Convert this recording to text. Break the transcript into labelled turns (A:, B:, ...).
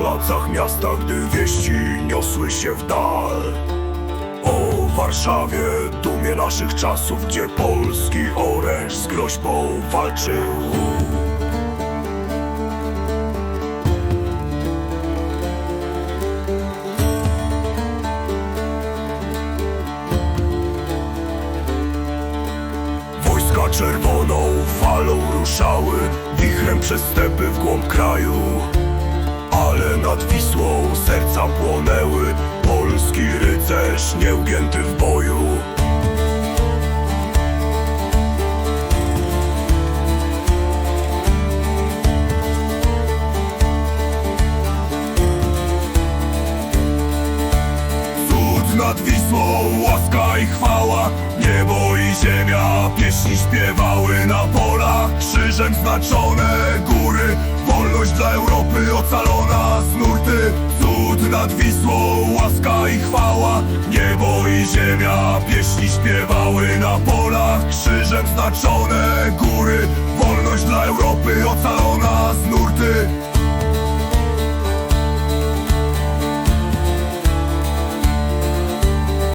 A: placach miasta, gdy wieści niosły się w dal. O Warszawie, dumie naszych czasów, gdzie polski oręż z groźbą walczył. Wojska czerwoną falą ruszały przez stepy w głąb kraju Ale nad Wisłą serca płonęły Polski rycerz nieugięty w boju. Cud nad Wisłą, łaska i chwała Niebo i ziemia pieśni polach Krzyżem znaczone góry Wolność dla Europy ocalona z nurty Cud nad Wisłą, łaska i chwała. Niebo i ziemia pieśni śpiewały na polach Krzyżem znaczone góry